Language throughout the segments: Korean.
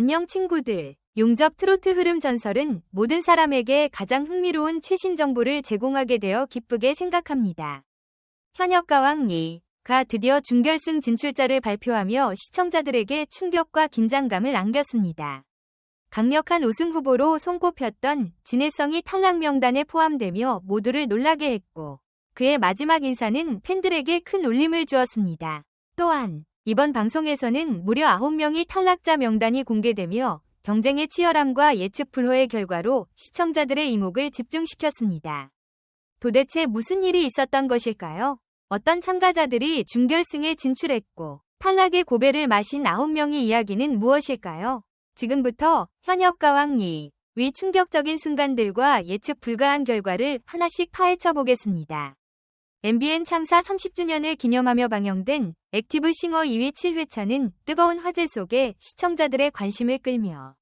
안녕 친구들. 용접 트로트 흐름 전설은 모든 사람에게 가장 흥미로운 최신 정보를 제공하게 되어 기쁘게 생각합니다. 현역 가왕 리가 드디어 준결승 진출자를 발표하며 시청자들에게 충격과 긴장감을 안겼습니다. 강력한 우승 후보로 손꼽혔던 진해성이 탈락 명단에 포함되며 모두를 놀라게 했고 그의 마지막 인사는 팬들에게 큰 울림을 주었습니다. 또한 이번 방송에서는 무려 9명이 탈락자 명단이 공개되며 경쟁의 치열함과 예측 불허의 결과로 시청자들의 이목을 집중시켰습니다. 도대체 무슨 일이 있었던 것일까요? 어떤 참가자들이 준결승에 진출했고 탈락의 고배를 마신 9명의 이야기는 무엇일까요? 지금부터 현역 가왕 2, 위 충격적인 순간들과 예측 불가한 결과를 하나씩 파헤쳐 보겠습니다. MBN 창사 30주년을 기념하며 방영된 액티브 싱어 2위 7회차는 뜨거운 화제 속에 시청자들의 관심을 끌며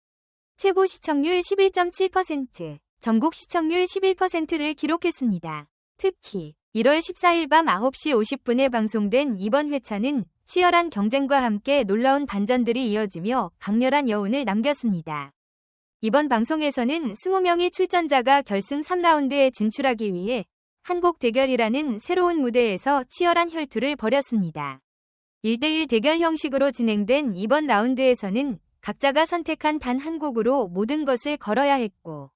최고 시청률 11.7%, 전국 시청률 11%를 기록했습니다. 특히 1월 14일 밤 9시 50분에 방송된 이번 회차는 치열한 경쟁과 함께 놀라운 반전들이 이어지며 강렬한 여운을 남겼습니다. 이번 방송에서는 20명의 출전자가 결승 3라운드에 진출하기 위해 한국 대결이라는 새로운 무대에서 치열한 혈투를 벌였습니다. 1대1 대결 형식으로 진행된 이번 라운드에서는 각자가 선택한 단 한 곡으로 모든 것을 걸어야 했고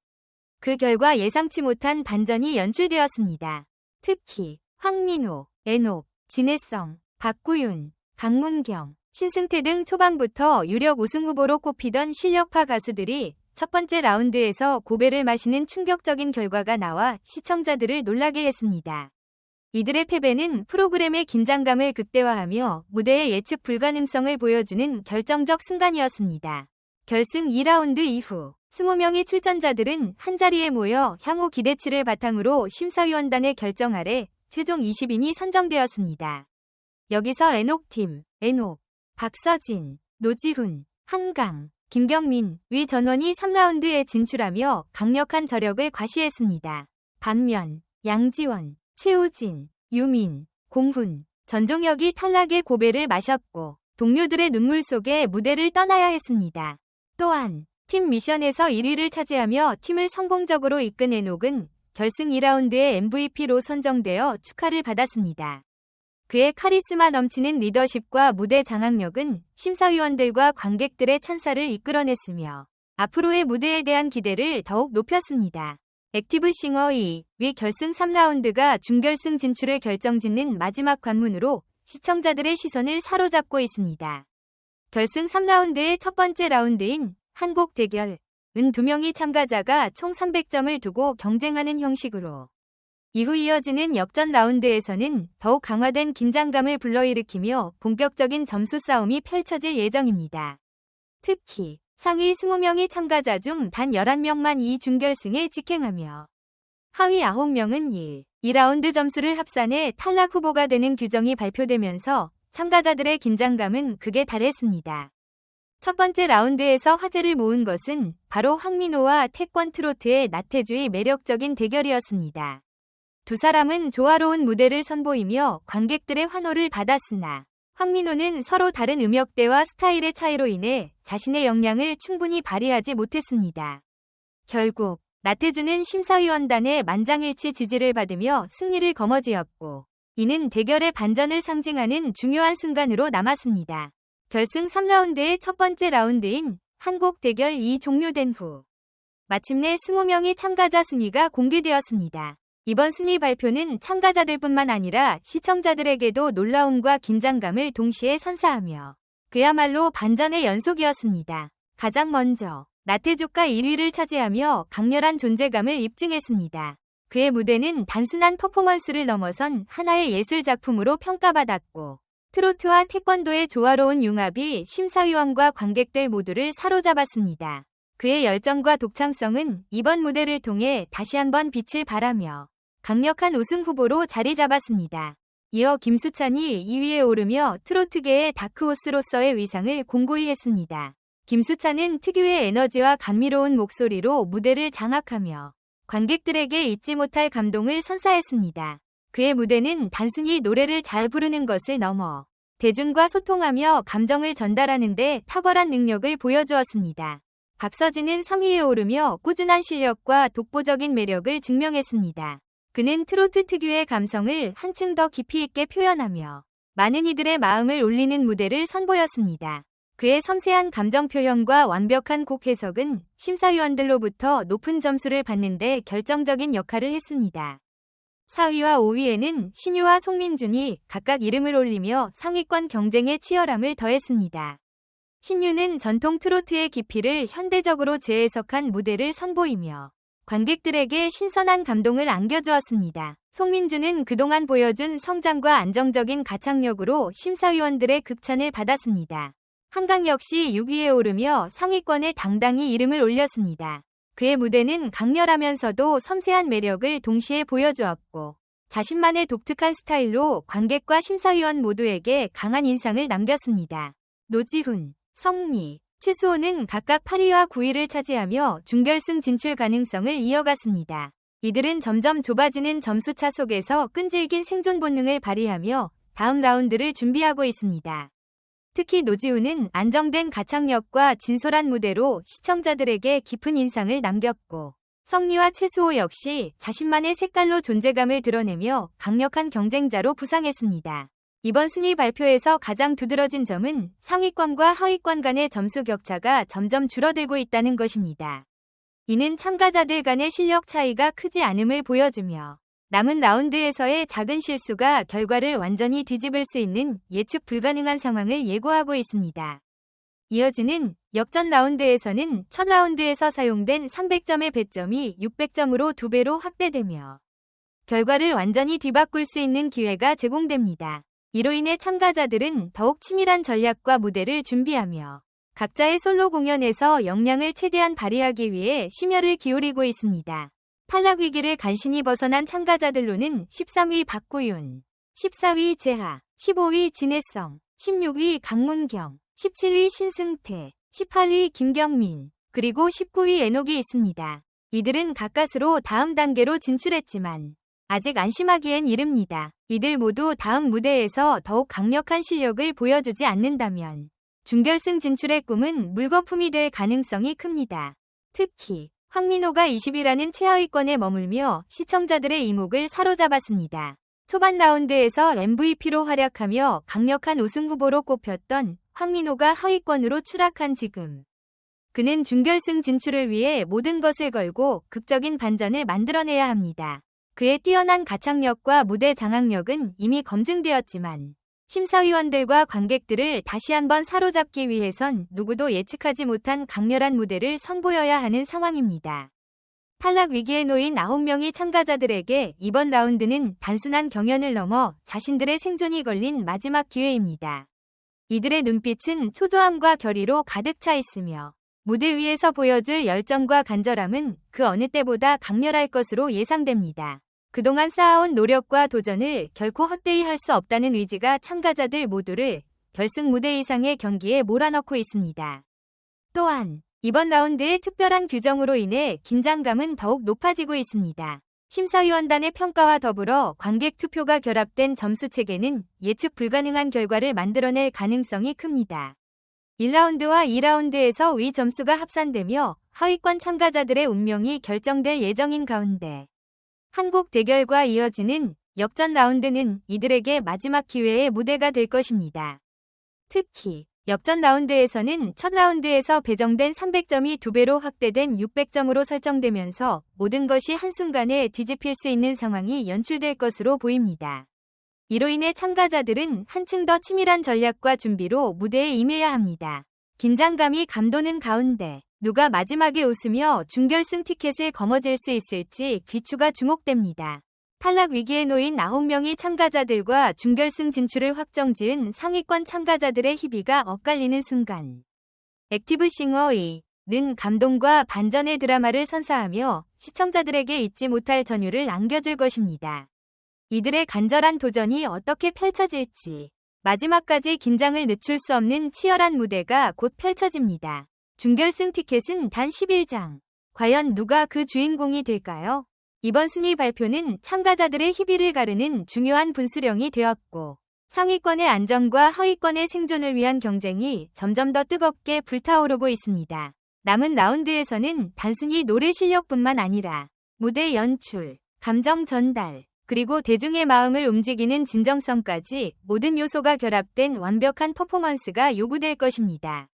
그 결과 예상치 못한 반전이 연출되었습니다. 특히 황민호, 애녹, 진해성, 박구윤, 강문경, 신승태 등 초반부터 유력 우승 후보로 꼽히던 실력파 가수들이 첫 번째 라운드에서 고배를 마시는 충격적인 결과가 나와 시청자들을 놀라게 했습니다. 이들의 패배는 프로그램의 긴장감을 극대화하며 무대의 예측 불가능성을 보여주는 결정적 순간이었습니다. 결승 2라운드 이후 20명의 출전자들은 한자리에 모여 향후 기대치를 바탕으로 심사위원단의 결정 아래 최종 20인이 선정되었습니다. 여기서 애녹팀, 애녹, 박서진, 노지훈, 한강, 김경민, 위 전원이 3라운드에 진출하며 강력한 저력을 과시했습니다. 반면 양지원, 최우진, 유민, 공훈, 전종혁이 탈락의 고배를 마셨고 동료들의 눈물 속에 무대를 떠나야 했습니다. 또한 팀 미션에서 1위를 차지하며 팀을 성공적으로 이끈 에녹은 결승 2라운드의 MVP로 선정되어 축하를 받았습니다. 그의 카리스마 넘치는 리더십과 무대 장악력은 심사위원들과 관객들의 찬사를 이끌어냈으며 앞으로의 무대에 대한 기대를 더욱 높였습니다. 액티브 싱어 2, 위 결승 3라운드가 준결승 진출을 결정짓는 마지막 관문으로 시청자들의 시선을 사로잡고 있습니다. 결승 3라운드의 첫 번째 라운드인 한국 대결, 은 두 명의 참가자가 총 300점을 두고 경쟁하는 형식으로 이후 이어지는 역전 라운드에서는 더욱 강화된 긴장감을 불러일으키며 본격적인 점수 싸움이 펼쳐질 예정입니다. 특히 상위 20명의 참가자 중 단 11명만 이 준결승에 직행하며 하위 9명은 1, 2라운드 점수를 합산해 탈락 후보가 되는 규정이 발표되면서 참가자들의 긴장감은 극에 달했습니다. 첫 번째 라운드에서 화제를 모은 것은 바로 황민호와 태권 트로트의 나태주의 매력적인 대결이었습니다. 두 사람은 조화로운 무대를 선보이며 관객들의 환호를 받았으나 황민호는 서로 다른 음역대와 스타일의 차이로 인해 자신의 역량을 충분히 발휘하지 못했습니다. 결국 나태주는 심사위원단의 만장일치 지지를 받으며 승리를 거머쥐었고 이는 대결의 반전을 상징하는 중요한 순간으로 남았습니다. 결승 3라운드의 첫 번째 라운드인 한국 대결 2 종료된 후 마침내 20명의 참가자 순위가 공개되었습니다. 이번 순위 발표는 참가자들뿐만 아니라 시청자들에게도 놀라움과 긴장감을 동시에 선사하며 그야말로 반전의 연속이었습니다. 가장 먼저 나태조가 1위를 차지하며 강렬한 존재감을 입증했습니다. 그의 무대는 단순한 퍼포먼스를 넘어선 하나의 예술 작품으로 평가받았고 트로트와 태권도의 조화로운 융합이 심사위원과 관객들 모두를 사로잡았습니다. 그의 열정과 독창성은 이번 무대를 통해 다시 한번 빛을 발하며 강력한 우승 후보로 자리 잡았습니다. 이어 김수찬이 2위에 오르며 트로트계의 다크호스로서의 위상을 공고히 했습니다. 김수찬은 특유의 에너지와 감미로운 목소리로 무대를 장악하며 관객들에게 잊지 못할 감동을 선사했습니다. 그의 무대는 단순히 노래를 잘 부르는 것을 넘어 대중과 소통하며 감정을 전달하는 데 탁월한 능력을 보여주었습니다. 박서진은 3위에 오르며 꾸준한 실력과 독보적인 매력을 증명했습니다. 그는 트로트 특유의 감성을 한층 더 깊이 있게 표현하며 많은 이들의 마음을 울리는 무대를 선보였습니다. 그의 섬세한 감정 표현과 완벽한 곡 해석은 심사위원들로부터 높은 점수를 받는데 결정적인 역할을 했습니다. 4위와 5위에는 신유와 송민준이 각각 이름을 올리며 상위권 경쟁에 치열함을 더했습니다. 신유는 전통 트로트의 깊이를 현대적으로 재해석한 무대를 선보이며 관객들에게 신선한 감동을 안겨주었습니다. 송민주는 그동안 보여준 성장과 안정적인 가창력으로 심사위원들의 극찬을 받았습니다. 한강 역시 6위에 오르며 상위권에 당당히 이름을 올렸습니다. 그의 무대는 강렬하면서도 섬세한 매력을 동시에 보여주었고 자신만의 독특한 스타일로 관객과 심사위원 모두에게 강한 인상을 남겼습니다. 노지훈, 성리, 최수호는 각각 8위와 9위를 차지하며 준결승 진출 가능성을 이어갔습니다. 이들은 점점 좁아지는 점수차 속에서 끈질긴 생존 본능을 발휘하며 다음 라운드를 준비하고 있습니다. 특히 노지우는 안정된 가창력과 진솔한 무대로 시청자들에게 깊은 인상을 남겼고 성리와 최수호 역시 자신만의 색깔로 존재감을 드러내며 강력한 경쟁자로 부상했습니다. 이번 순위 발표에서 가장 두드러진 점은 상위권과 하위권 간의 점수 격차가 점점 줄어들고 있다는 것입니다. 이는 참가자들 간의 실력 차이가 크지 않음을 보여주며 남은 라운드에서의 작은 실수가 결과를 완전히 뒤집을 수 있는 예측 불가능한 상황을 예고하고 있습니다. 이어지는 역전 라운드에서는 첫 라운드에서 사용된 300점의 배점이 600점으로 2배로 확대되며 결과를 완전히 뒤바꿀 수 있는 기회가 제공됩니다. 이로 인해 참가자들은 더욱 치밀한 전략과 무대를 준비하며 각자의 솔로 공연에서 역량을 최대한 발휘하기 위해 심혈을 기울이고 있습니다. 탈락 위기를 간신히 벗어난 참가자들로는 13위 박구윤, 14위 재하, 15위 진해성, 16위 강문경, 17위 신승태, 18위 김경민, 그리고 19위 에녹이 있습니다. 이들은 가까스로 다음 단계로 진출했지만 아직 안심하기엔 이릅니다. 이들 모두 다음 무대에서 더욱 강력한 실력을 보여주지 않는다면 준결승 진출의 꿈은 물거품이 될 가능성이 큽니다. 특히 황민호가 20위라는 최하위권에 머물며 시청자들의 이목을 사로잡았습니다. 초반 라운드에서 MVP로 활약하며 강력한 우승 후보로 꼽혔던 황민호가 하위권으로 추락한 지금 그는 준결승 진출을 위해 모든 것을 걸고 극적인 반전을 만들어내야 합니다. 그의 뛰어난 가창력과 무대 장악력은 이미 검증되었지만 심사위원들과 관객들을 다시 한번 사로잡기 위해선 누구도 예측하지 못한 강렬한 무대를 선보여야 하는 상황입니다. 탈락 위기에 놓인 9명의 참가자들에게 이번 라운드는 단순한 경연을 넘어 자신들의 생존이 걸린 마지막 기회입니다. 이들의 눈빛은 초조함과 결의로 가득 차 있으며 무대 위에서 보여줄 열정과 간절함은 그 어느 때보다 강렬할 것으로 예상됩니다. 그동안 쌓아온 노력과 도전을 결코 헛되이 할 수 없다는 의지가 참가자들 모두를 결승 무대 이상의 경기에 몰아넣고 있습니다. 또한 이번 라운드의 특별한 규정으로 인해 긴장감은 더욱 높아지고 있습니다. 심사위원단의 평가와 더불어 관객 투표가 결합된 점수 체계는 예측 불가능한 결과를 만들어낼 가능성이 큽니다. 1라운드와 2라운드에서 위 점수가 합산되며 하위권 참가자들의 운명이 결정될 예정인 가운데 한국 대결과 이어지는 역전 라운드는 이들에게 마지막 기회의 무대가 될 것입니다. 특히 역전 라운드에서는 첫 라운드에서 배정된 300점이 2배로 확대된 600점으로 설정되면서 모든 것이 한순간에 뒤집힐 수 있는 상황이 연출될 것으로 보입니다. 이로 인해 참가자들은 한층 더 치밀한 전략과 준비로 무대에 임해야 합니다. 긴장감이 감도는 가운데 누가 마지막에 웃으며 준결승 티켓을 거머쥘 수 있을지 귀추가 주목됩니다. 탈락 위기에 놓인 9명의 참가자들과 준결승 진출을 확정지은 상위권 참가자들의 희비가 엇갈리는 순간 액티브 싱어의 는 감동과 반전의 드라마를 선사하며 시청자들에게 잊지 못할 전율을 안겨줄 것입니다. 이들의 간절한 도전이 어떻게 펼쳐질지 마지막까지 긴장을 늦출 수 없는 치열한 무대가 곧 펼쳐집니다. 준결승 티켓은 단 11장. 과연 누가 그 주인공이 될까요? 이번 순위 발표는 참가자들의 희비를 가르는 중요한 분수령이 되었고 상위권의 안정과 하위권의 생존을 위한 경쟁이 점점 더 뜨겁게 불타오르고 있습니다. 남은 라운드에서는 단순히 노래 실력뿐만 아니라 무대 연출, 감정 전달, 그리고 대중의 마음을 움직이는 진정성까지 모든 요소가 결합된 완벽한 퍼포먼스가 요구될 것입니다.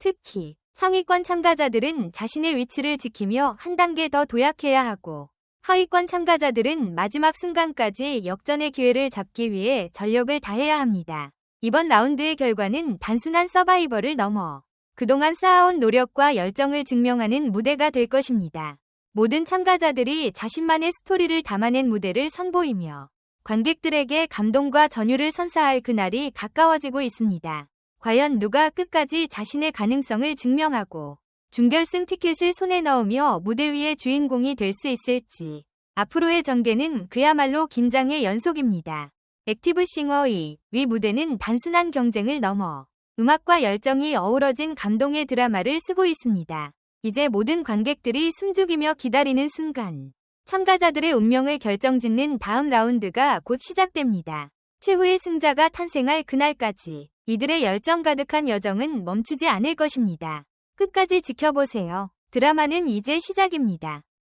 특히 상위권 참가자들은 자신의 위치를 지키며 한 단계 더 도약해야 하고 하위권 참가자들은 마지막 순간까지 역전의 기회를 잡기 위해 전력을 다해야 합니다. 이번 라운드의 결과는 단순한 서바이벌을 넘어 그동안 쌓아온 노력과 열정을 증명하는 무대가 될 것입니다. 모든 참가자들이 자신만의 스토리를 담아낸 무대를 선보이며 관객들에게 감동과 전율을 선사할 그날이 가까워지고 있습니다. 과연 누가 끝까지 자신의 가능성을 증명하고 준결승 티켓을 손에 넣으며 무대 위의 주인공이 될 수 있을지 앞으로의 전개는 그야말로 긴장의 연속입니다. 액티브 싱어의 위 무대는 단순한 경쟁을 넘어 음악과 열정이 어우러진 감동의 드라마를 쓰고 있습니다. 이제 모든 관객들이 숨죽이며 기다리는 순간 참가자들의 운명을 결정짓는 다음 라운드가 곧 시작됩니다. 최후의 승자가 탄생할 그날까지 이들의 열정 가득한 여정은 멈추지 않을 것입니다. 끝까지 지켜보세요. 드라마는 이제 시작입니다.